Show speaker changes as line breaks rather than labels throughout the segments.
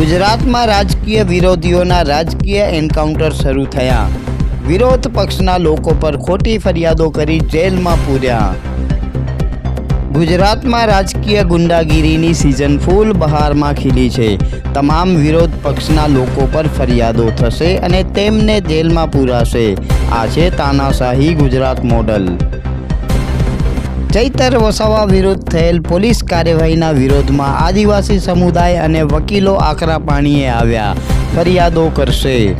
ગુજરાતમાં રાજકીય વિરોધીઓના રાજકીય એન્કાઉન્ટર શરૂ થયા. વિરોધ પક્ષના લોકો પર ખોટી ફરિયાદો કરી જેલમાં પૂર્યા. ગુજરાતમાં રાજકીય ગુંડાગીરીની સિઝન ફૂલ બહારમાં ખીલી છે. તમામ વિરોધ પક્ષના લોકો પર ફરિયાદો થશે અને તેમને જેલમાં પૂરાશે. આ છે તાનાશાહી ગુજરાત મોડલ. ચૈતર વસાવા વિરુદ્ધ થયેલ પોલીસ કાર્યવાહીના વિરોધમાં આદિવાસી સમુદાય અને વકીલો આકરા પાણીએ આવ્યા. ફરિયાદો કરશે.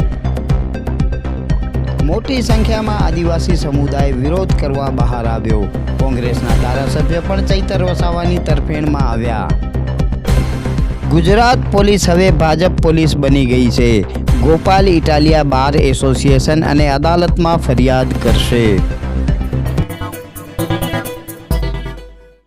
મોટી સંખ્યામાં આદિવાસી સમુદાય વિરોધ કરવા બહાર આવ્યો. કોંગ્રેસના ધારાસભ્ય પણ ચૈતર વસાવાની તરફેણમાં આવ્યા. ગુજરાત પોલીસ હવે ભાજપ પોલીસ બની ગઈ છે. ગોપાલ ઇટાલિયા બાર એસોસિએશન અને અદાલતમાં ફરિયાદ કરશે.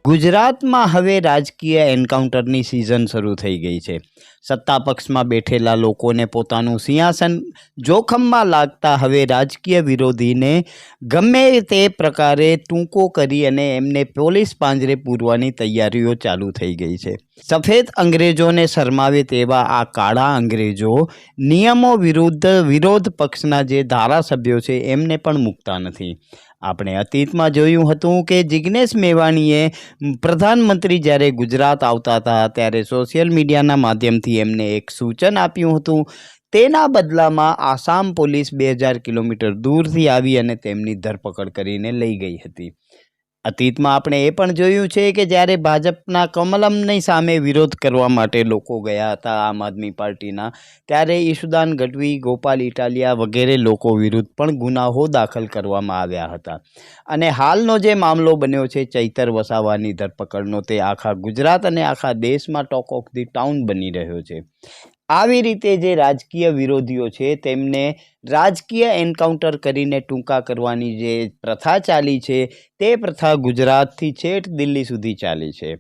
ગુજરાતમાં હવે રાજકીય એન્કાઉન્ટરની સિઝન શરૂ થઈ ગઈ છે. સત્તા પક્ષમાં બેઠેલા લોકોને પોતાનું સિંહાસન જોખમમાં લાગતા હવે રાજકીય વિરોધીને ગમે તે પ્રકારે ટૂંકો કરી અને એમને પોલીસ પાંજરે પૂરવાની તૈયારીઓ ચાલુ થઈ ગઈ છે. સફેદ અંગ્રેજોને શરમાવે તેવા આ કાળા અંગ્રેજો નિયમો વિરુદ્ધ વિરોધ પક્ષના જે ધારાસભ્યો છે એમને પણ મૂકતા નથી. આપણે અતીતમાં જોયું હતું કે જિગ્નેશ મેવાણીએ પ્રધાનમંત્રી જ્યારે ગુજરાત આવતા હતા ત્યારે સોશિયલ મીડિયાના માધ્યમથી એમને એક સૂચન આપ્યું હતું. તેના બદલામાં આસામ પોલીસ બે હજાર કિલોમીટર દૂરથી આવી અને તેમની ધરપકડ કરીને લઈ ગઈ હતી. અતીતમાં આપણે એ પણ જોયું છે કે જ્યારે ભાજપના કમલમની સામે વિરોધ કરવા માટે લોકો ગયા હતા આમ આદમી પાર્ટીના, ત્યારે ઈશુદાન ગઢવી, ગોપાલ ઇટાલિયા વગેરે લોકો વિરુદ્ધ પણ ગુનાહો દાખલ કરવામાં આવ્યા હતા. અને હાલનો જે મામલો બન્યો છે ચૈતર વસાવાની ધરપકડનો, તે આખા ગુજરાત અને આખા દેશમાં ટોક ઓફ ધી ટાઉન બની રહ્યો છે. આવી રીતે જે રાજકીય વિરોધીઓ છે, તેમને રાજકીય એન્કાઉન્ટર કરીને ટૂંકા કરવાની જે પ્રથા ચાલી છે, તે પ્રથા ગુજરાતથી છેઠ દિલ્હી સુધી ચાલી છે.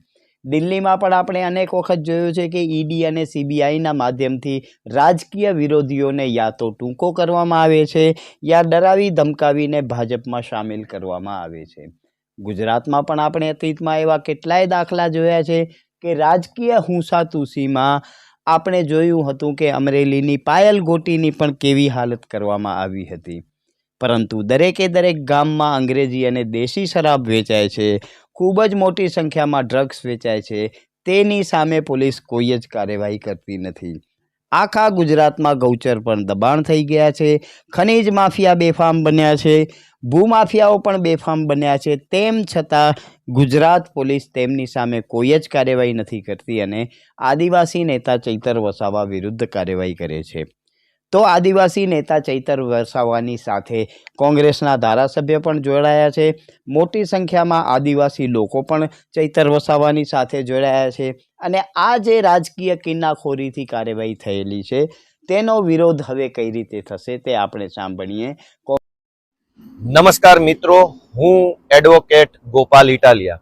દિલ્હીમાં પણ આપણે અનેક વખત જોયું છે કે ઈડી અને સીબીઆઈના માધ્યમથી રાજકીય વિરોધીઓને યા તો ટૂંકો કરવામાં આવે છે, યા ડરાવી ધમકાવીને ભાજપમાં સામેલ કરવામાં આવે છે. ગુજરાતમાં પણ આપણે અતીતમાં એવા કેટલાય દાખલા જોયા છે કે રાજકીય હુંસાતુસીમાં આપણે જોયું હતું કે અમરેલીની પાયલ ગોટીની પણ કેવી હાલત કરવામાં આવી હતી. પરંતુ દરેકે દરેક ગામમાં અંગ્રેજી અને દેશી શરાબ વેચાય છે, ખૂબ જ મોટી સંખ્યામાં ડ્રગ્સ વેચાય છે, તેની સામે પોલીસ કોઈ જ કાર્યવાહી કરતી નથી. આખા ગુજરાતમાં ગૌચર પણ દબાણ થઈ ગયા છે. ખનીજ માફિયા બેફામ બન્યા છે. ભૂમાફિયાઓ પણ બેફામ બન્યા છે. તેમ છતાં ગુજરાત પોલીસ તેમની સામે કોઈ જ કાર્યવાહી નથી કરતી અને આદિવાસી નેતા ચૈતર વસાવા વિરુદ્ધ કાર્યવાહી કરે છે. તો આદિવાસી નેતા ચૈતર વસાવાની સાથે કોંગ્રેસના ધારાસભ્ય પણ જોડાયા છે. મોટી સંખ્યામાં આદિવાસી લોકો પણ ચૈતર વસાવાની સાથે જોડાયા છે અને આ જે રાજકીય કિન્નાખોરીથી કાર્યવાહી થયેલી છે તેનો વિરોધ હવે કઈ રીતે થશે તે આપણે સાંભળીએ.
નમસ્કાર મિત્રો, હું એડવોકેટ ગોપાલ ઇટાલિયા.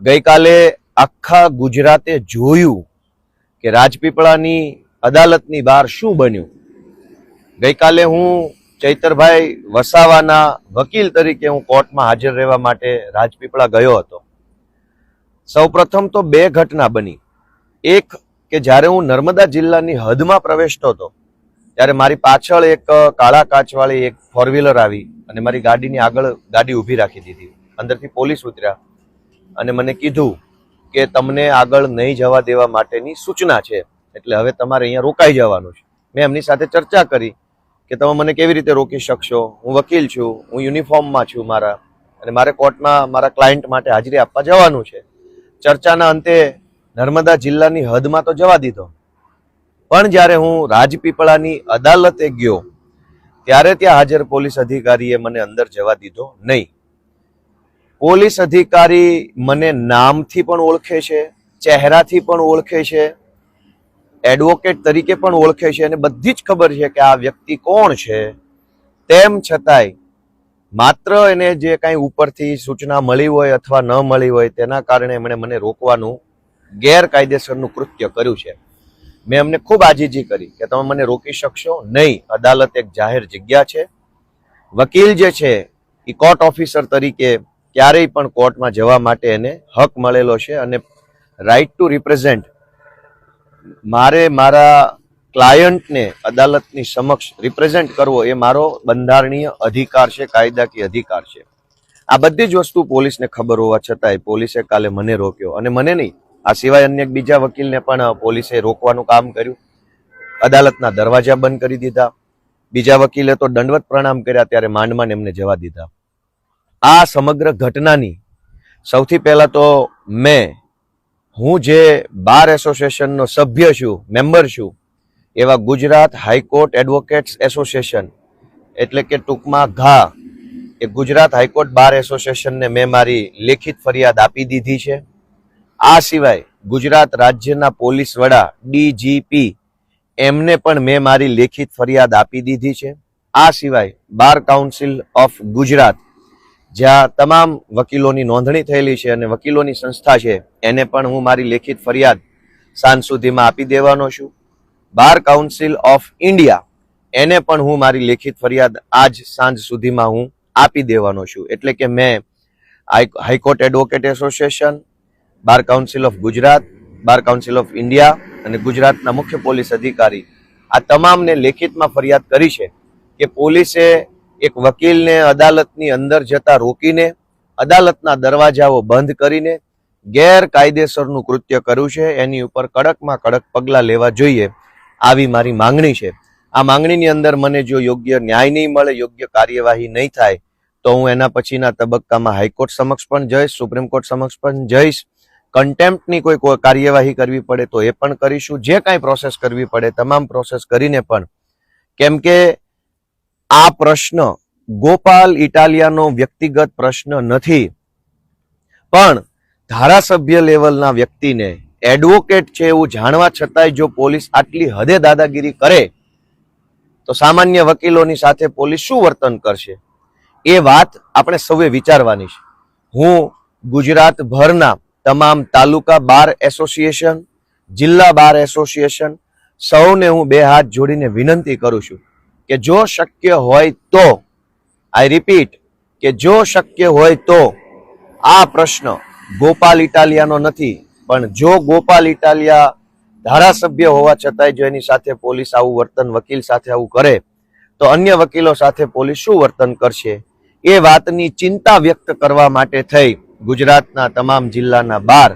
ગઈકાલે આખા ગુજરાતે જોયું કે રાજપીપળાની અદાલતની બહાર શું બન્યું? ગઈકાલે હું ચૈતરભાઈ વસાવાના વકીલ તરીકે હું કોર્ટમાં હાજર રહેવા માટે રાજપીપળા ગયો હતો. સૌપ્રથમ તો બે ઘટના બની. એક કે જ્યારે હું નર્મદા જિલ્લાની હદમાં પ્રવેશતો હતો, ત્યારે મારી પાછળ એક કાળા કાચવાળી એક ફોર વ્હીલર આવી અને મારી ગાડીની આગળ ગાડી ઊભી રાખી દીધી. અંદરથી પોલીસ ઉતર્યા અને મને કીધું કે તમને આગળ નહીં જવા દેવા માટેની સૂચના છે, એટલે હવે તમારે અહીંયા રોકાઈ જવાનું છે. મેં એમની સાથે ચર્ચા કરી કે તમે મને કેવી રીતે રોકી શકશો? હું વકીલ છું, હું યુનિફોર્મમાં છું મારા, અને મારે કોર્ટમાં મારા ક્લાયન્ટ માટે હાજરી આપવા જવાનું છે. ચર્ચાના અંતે નર્મદા જિલ્લાની હદમાં તો જવા દીધો. પણ જ્યારે હું રાજપીપળાની અદાલતે ગયો, ત્યારે ત્યાં હાજર પોલીસ અધિકારીએ મને અંદર જવા દીધો નહીં. પોલીસ અધિકારી મને નામથી પણ ઓળખે છે, ચહેરાથી પણ ઓળખે છે એડવોકેટ તરીકે પણ ઓળખે છે અને બધી જ ખબર છે કે આ વ્યક્તિ કોણ છે. તેમ છતાંય માત્ર એને જે કાંઈ ઉપરથી સૂચના મળી હોય અથવા ન મળી હોય તેના કારણે એમણે મને રોકવાનું ગેરકાયદેસરનું કૃત્ય કર્યું છે. મેં એમને ખૂબ આજીજી કરી કે તમે મને રોકી શકશો નહીં. અદાલત એક જાહેર જગ્યા છે. વકીલ જે છે એ કોર્ટ ઓફિસર તરીકે ક્યારેય પણ કોર્ટમાં જવા માટે એને હક મળેલો છે અને રાઇટ ટુ રિપ્રેઝેન્ટ મારે મારા ક્લાયન્ટને અદાલતની સમક્ષ રિપ્રેઝેન્ટ કરવો એ મારો બંધારણીય અધિકાર છે, કાયદાકીય અધિકાર છે. આ બધી જ વસ્તુ પોલીસને ખબર હોવા છતાંય પોલીસે કાલે મને રોક્યો. અને મને નહીં, આ સિવાય અન્ય બીજા વકીલને પણ પોલીસે રોકવાનું કામ કર્યું. અદાલતના દરવાજા બંધ કરી દીધા. બીજા વકીલે તો દંડવત પ્રણામ કર્યા, ત્યારે માંડમાં એમને જવા દીધા. આ સમગ્ર ઘટનાની સૌથી પહેલાં તો મેં હું જે બાર એસોસિએશનનો સભ્ય છું, મેમ્બર છું, એવા ગુજરાત હાઈકોર્ટ એડવોકેટ્સ એસોસિએશન, એટલે કે ટૂંકમાં ઘા, એ ગુજરાત હાઈકોર્ટ બાર એસોસિએશનને મેં મારી લેખિત ફરિયાદ આપી દીધી છે. આ સિવાય ગુજરાત રાજ્યના પોલીસ વડા ડીજીપી એમને પણ મેં મારી લેખિત ફરિયાદ આપી દીધી છે. આ સિવાય બાર કાઉન્સિલ ઓફ ગુજરાત જ્યાં તમામ વકીલોની નોંધણી થયેલી છે અને વકીલોની સંસ્થા છે, એને પણ હું મારી લેખિત ફરિયાદ સાંજ સુધીમાં આપી દેવાનો છું. બાર કાઉન્સિલ ઓફ ઇન્ડિયા, એને પણ હું મારી લેખિત ફરિયાદ આજ સાંજ સુધીમાં હું આપી દેવાનો છું. એટલે કે મેં high- high court advocate association, bar council of Gujarat, bar council of India અને ગુજરાતના મુખ્ય પોલીસ અધિકારી આ તમામને લેખિતમાં ફરિયાદ કરી છે કે પોલીસે એક વકીલને અદાલતની અંદર જતા રોકીને અદાલતના દરવાજાઓ બંધ કરીને ગેરકાયદેસરનું કૃત્ય કર્યું છે. એની ઉપર કડકમાં કડક પગલાં લેવા જોઈએ આવી મારી માંગણી છે. આ માંગણીની અંદર મને જો યોગ્ય ન્યાય નહીં મળે, યોગ્ય કાર્યવાહી નહીં થાય, તો હું એના પછીના તબક્કામાં હાઈકોર્ટ સમક્ષ પણ જઈશ, સુપ્રીમ કોર્ટ સમક્ષ પણ જઈશ. કન્ટેમ્પ્ટની કોઈ કાર્યવાહી કરવી પડે તો એ પણ કરીશું. જે કાંઈ પ્રોસેસ કરવી પડે, તમામ પ્રોસેસ કરીને પણ. કેમ કે આ પ્રશ્ન ગોપાલ ઇટાલિયાનો વ્યક્તિગત પ્રશ્ન નથી. પણ ધારાસભ્ય લેવલના વ્યક્તિને એડવોકેટ છે એવું જાણવા છતાંય જો પોલીસ આટલી હદે દાદાગીરી કરે, તો સામાન્ય વકીલોની સાથે પોલીસ શું વર્તન કરશે? એ વાત આપણે સૌએ વિચારવાની છે. હું ગુજરાતભરના તમામ તાલુકા બાર એસોસિએશન, જિલ્લા બાર એસોસિએશન સૌને હું બે હાથ જોડીને વિનંતી કરું છું. કે જો શક્ય હોય તો આઈ રિપીટ કે જો શક્ય હોય તો, આ પ્રશ્ન ગોપાલ ઇટાલિયાનો નથી, પણ જો ગોપાલ ઇટાલિયા ધારાસભ્ય હોવા છતાંય જો એની સાથે પોલીસ આવું વર્તન વકીલ સાથે આવું કરે, તો અન્ય વકીલો સાથે પોલીસ શું વર્તન કરશે? એ વાતની ચિંતા વ્યક્ત કરવા માટે થઈ ગુજરાતના તમામ જિલ્લાના બાર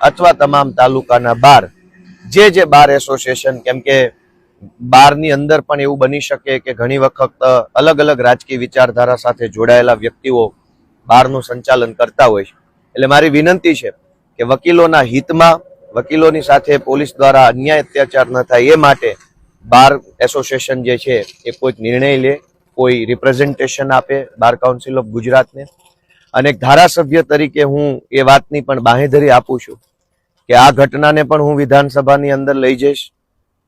અથવા તમામ તાલુકાના બાર. જે જે બાર એસોસિએશન કેમ કે બારની અંદર પણ એવું બની શકે કે ઘણી વખત અલગ અલગ રાજકીય વિચારધારા સાથે જોડાયેલા વ્યક્તિઓ બારનું સંચાલન કરતા હોય છે. એટલે મારી વિનંતી છે કે વકીલોના હિતમાં, વકીલોની સાથે પોલીસ દ્વારા અન્યાય અત્યાચાર ન થાય એ માટે બાર એસોસિએશન જે છે એ કોઈક નિર્ણય લે, કોઈ રિપ્રેઝન્ટેશન આપે બાર કાઉન્સિલ ઓફ ગુજરાતને. અને ધારાસભ્ય તરીકે હું એ વાતની પણ બાહેધરી આપું છું કે આ ઘટનાને પણ હું વિધાનસભાની અંદર લઈ જઈશ.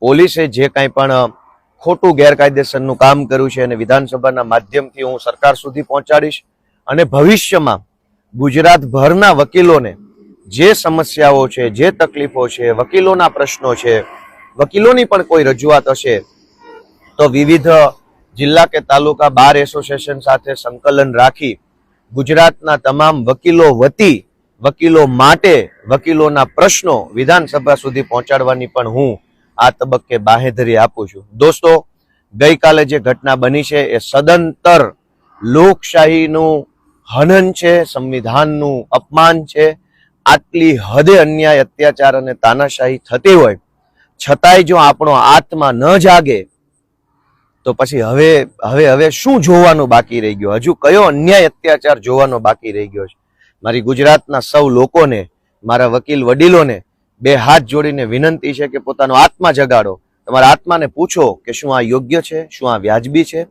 પોલીસે જે કાંઈ પણ ખોટું ગેરકાયદેસરનું કામ કર્યું છે અને વિધાનસભાના માધ્યમથી હું સરકાર સુધી પહોંચાડીશ અને ભવિષ્યમાં ગુજરાતભરના વકીલોને જે સમસ્યાઓ છે, જે તકલીફો છે, વકીલોના પ્રશ્નો છે, વકીલોની પણ કોઈ રજૂઆત હશે, તો વિવિધ જિલ્લા કે તાલુકા બાર એસોસિએશન સાથે સંકલન રાખી ગુજરાતના તમામ વકીલો વતી, વકીલો માટે વકીલોના પ્રશ્નો વિધાનસભા સુધી પહોંચાડવાની પણ હું આ તબક્કે બાહેધરી આપું છું. દોસ્તો, ગઈકાલે જે ઘટના બની છે એ સદંતર લોકશાહીનું હનન છે, સંવિધાનનું અપમાન છે, આટલી હદે અન્યાય, અત્યાચાર અને તાનાશાહી થતી હોય, છતાંય જો આપણો આત્મા ન જાગે, તો પછી હવે હવે હવે શું જોવાનું બાકી રહી ગયો? હજુ કયો અન્યાય, અત્યાચાર જોવાનો બાકી રહી ગયો છે? મારી ગુજરાતના સૌ લોકોને, મારા વકીલ વડીલોને બે હાથ જોડીને વિનંતી છે કે પોતાનો આત્મા જગાડો. તમારા આત્માને પૂછો કે શું આ યોગ્ય છે, શું આ વ્યાજબી છે?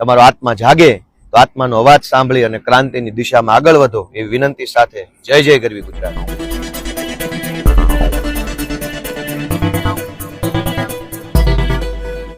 તમારો આત્મા જાગે તો આત્માનો અવાજ સાંભળી અને ક્રાંતિની દિશામાં આગળ વધો એ વિનંતી સાથે જય જય ગરવી ગુજરાત.